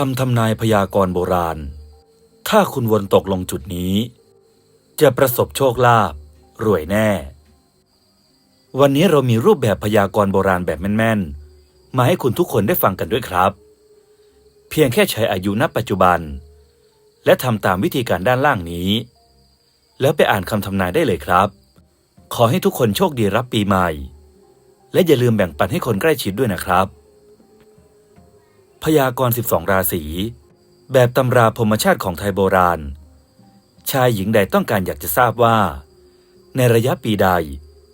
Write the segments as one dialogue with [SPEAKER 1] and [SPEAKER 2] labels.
[SPEAKER 1] คำทำนายพยากรณ์โบราณ ถ้าคุณวนตกลงจุดนี้ จะประสบโชคลาภรวยแน่ วันนี้เรามีรูปแบบพยากรณ์โบราณแบบแม่นๆ มาให้คุณทุกคนได้ฟังกันด้วยครับ เพียงแค่ใช้อายุณปัจจุบัน และทำตามวิธีการด้านล่างนี้ แล้วไปอ่านคำทำนายได้เลยครับ ขอให้ทุกคนโชคดีรับปีใหม่ และอย่าลืมแบ่งปันให้คนใกล้ชิดด้วยนะครับ พยากรณ์12 ราศี แบบตำราพรมชาติของไทยโบราณ ชายหญิงใดต้องการอยากจะทราบว่า ในระยะปีใด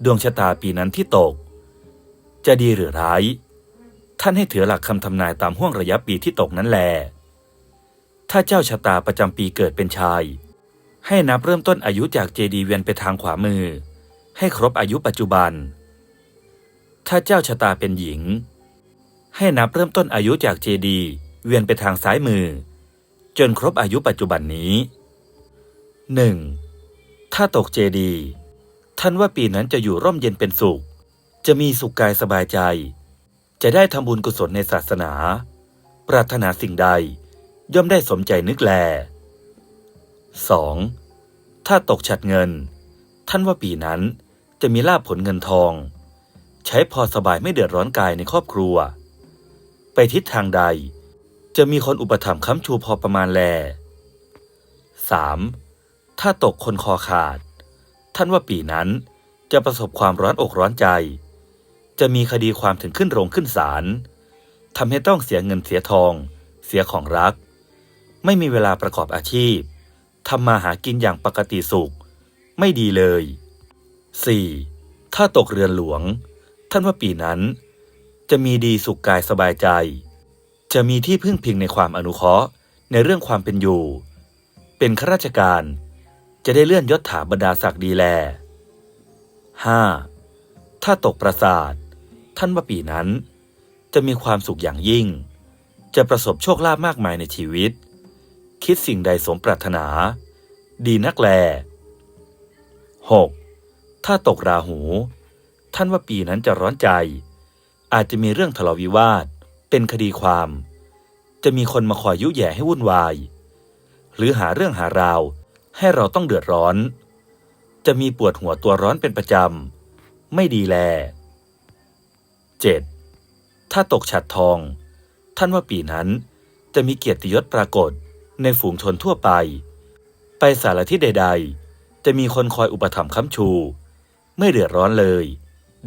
[SPEAKER 1] ดวงชะตาปีนั้นที่ตก จะดีหรือร้าย ท่านให้ถือหลักคำทำนายตามห่วงระยะปีที่ตกนั้นแล ถ้าเจ้าชะตาประจำปีเกิดเป็นชาย ให้นับเริ่มต้นอายุจากเจดีย์เวียนไปทางขวามือ ให้ครบอายุปัจจุบัน ถ้าเจ้าชะตาเป็นหญิง ให้นับเริ่มต้นอายุจากเจดีเวียนไปทางซ้ายมือ จนครบอายุปัจจุบันนี้ 1. ถ้าตกเจดีท่านว่าปีนั้นจะอยู่ร่มเย็นเป็นสุข จะมีสุขกายสบายใจ จะได้ทำบุญกุศลในศาสนา ปรารถนาสิ่งใด ย่อมได้สมใจนึกแล 2. ถ้าตกฉัดเงิน ท่านว่าปีนั้นจะมีลาภผลเงินทอง ใช้พอสบายไม่เดือดร้อนกายในครอบครัว ทิศทางใด จะมีคนอุปถัมภ์ค้ำชูพอประมาณแล 3. ถ้าตกคนคอขาด ท่านว่าปีนั้นจะประสบความร้อนอกร้อนใจ จะมีคดีความถึงขึ้นโรงขึ้นศาลทำให้ต้องเสียเงินเสียทอง เสียของรัก ไม่มีเวลาประกอบอาชีพทำมาหากินอย่างปกติสุข ไม่ดีเลย 4. ถ้าตกเรือนหลวง ท่านว่าปีนั้น จะมีดีสุขกายสบายใจ จะมีที่พึ่งพิงในความอนุเคราะห์ในเรื่องความเป็นอยู่ เป็นข้าราชการ จะได้เลื่อนยศถาบรรดาศักดิ์ดีแล 5. ถ้าตกประสาท ท่านว่าปีนั้น จะมีความสุขอย่างยิ่ง จะประสบโชคลาภมากมายในชีวิต คิดสิ่งใดสมปรารถนา ดีนักแล 6. ถ้าตกราหู ท่านว่าปีนั้นจะร้อนใจ อาจจะมีเรื่องทะเลาะวิวาท เป็นคดีความ จะมีคนมาคอยยุแย่ให้วุ่นวาย หรือหาเรื่องหาราว ให้เราต้องเดือดร้อน จะมีปวดหัวตัวร้อนเป็นประจำ ไม่ดีแล 7. ถ้าตกฉัดทอง ท่านว่าปีนั้นจะมีเกียรติยศปรากฏในฝูงชนทั่วไป ไปสารที่ใด ๆ จะมีคนคอยอุปถัมภ์ค้ำชู ไม่เดือดร้อนเลย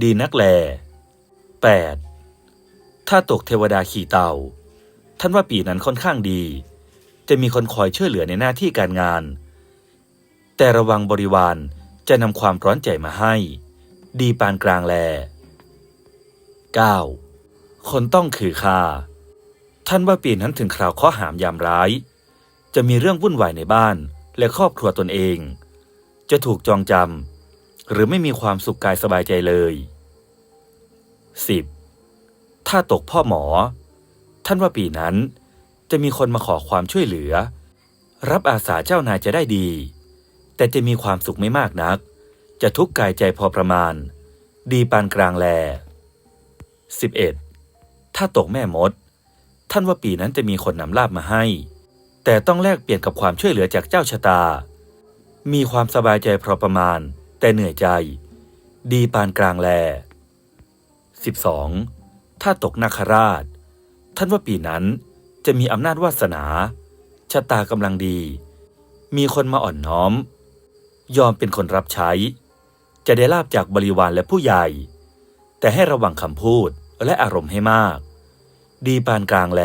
[SPEAKER 1] ดีนักแล 8. ถ้าตกเทวดาขี่เต่า ท่านว่าปีนั้นค่อนข้างดี จะมีคนคอยช่วยเหลือในหน้าที่การงาน แต่ระวังบริวารจะนำความร้อนใจมาให้ ดีปานกลางแล 9. คนต้องขือคาท่านว่าปีนั้นถึงคราวข้อหามยามร้าย จะมีเรื่องวุ่นวายในบ้านและครอบครัวตนเอง จะถูกจองจำหรือไม่มีความสุขกายสบายใจเลย 10. ถ้าตกพ่อหมอ ท่านว่าปีนั้นจะมีคนมาขอความช่วยเหลือ รับอาสาเจ้านายจะได้ดี แต่จะมีความสุขไม่มากนัก จะทุกข์กายใจพอประมาณ ดีปานกลางแล 11. ถ้าตกแม่มด ท่านว่าปีนั้นจะมีคนนำลาบมาให้ แต่ต้องแลกเปลี่ยนกับความช่วยเหลือจากเจ้าชะตา มีความสบายใจพอประมาณ แต่เหนื่อยใจ ดีปานกลางแล 12. ถ้าตกนาคราช ท่านว่าปีนั้นจะมีอำนาจวาสนา ชะตากำลังดี มีคนมาอ่อนน้อม ยอมเป็นคนรับใช้ จะได้ลาบจากบริวารและผู้ใหญ่ แต่ให้ระวังคำพูดและอารมณ์ให้มาก ดีปานกลางแล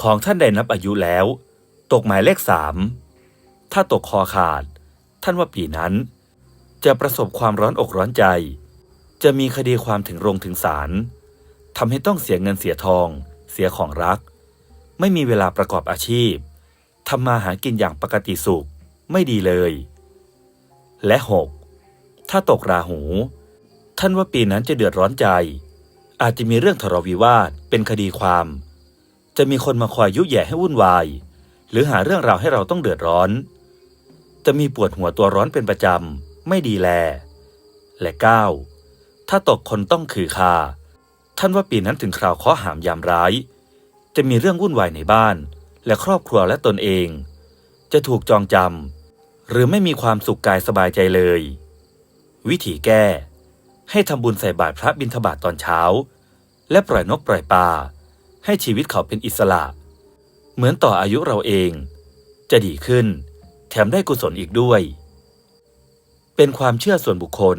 [SPEAKER 1] ของท่านใดนับอายุแล้ว ตกหมายเลขสามถ้าตกคอขาด ท่านว่าปีนั้น จะประสบความร้อนอกร้อนใจ จะมีคดีความถึงโรงถึงศาลทำให้ต้องเสียเงินเสียทอง เสียของรัก ไม่มีเวลาประกอบอาชีพทำมาหากินอย่างปกติสุข ไม่ดีเลย และ 6. ถ้าตกราหู ท่านว่าปีนั้นจะเดือดร้อนใจ อาจจะมีเรื่องทะเลาะวิวาทเป็นคดีความ จะมีคนมาคอยยุแย่ให้วุ่นวาย หรือหาเรื่องราวให้เราต้องเดือดร้อน จะมีปวดหัวตัวร้อนเป็นประจำ ไม่ดีแล และ 9. ถ้าตกคนต้องขือคาท่านว่าปีนั้นถึงคราวข้อหามยามร้าย จะมีเรื่องวุ่นวายในบ้าน และครอบครัวและตนเอง จะถูกจองจำหรือไม่มีความสุขกายสบายใจเลย วิธีแก้ ให้ทำบุญใส่บาตรพระบิณฑบาตตอนเช้า และปล่อยนกปล่อยปลาให้ชีวิตเขาเป็นอิสระ เหมือนต่ออายุเราเอง จะดีขึ้น แถมได้กุศลอีกด้วย เป็นความเชื่อส่วนบุคคล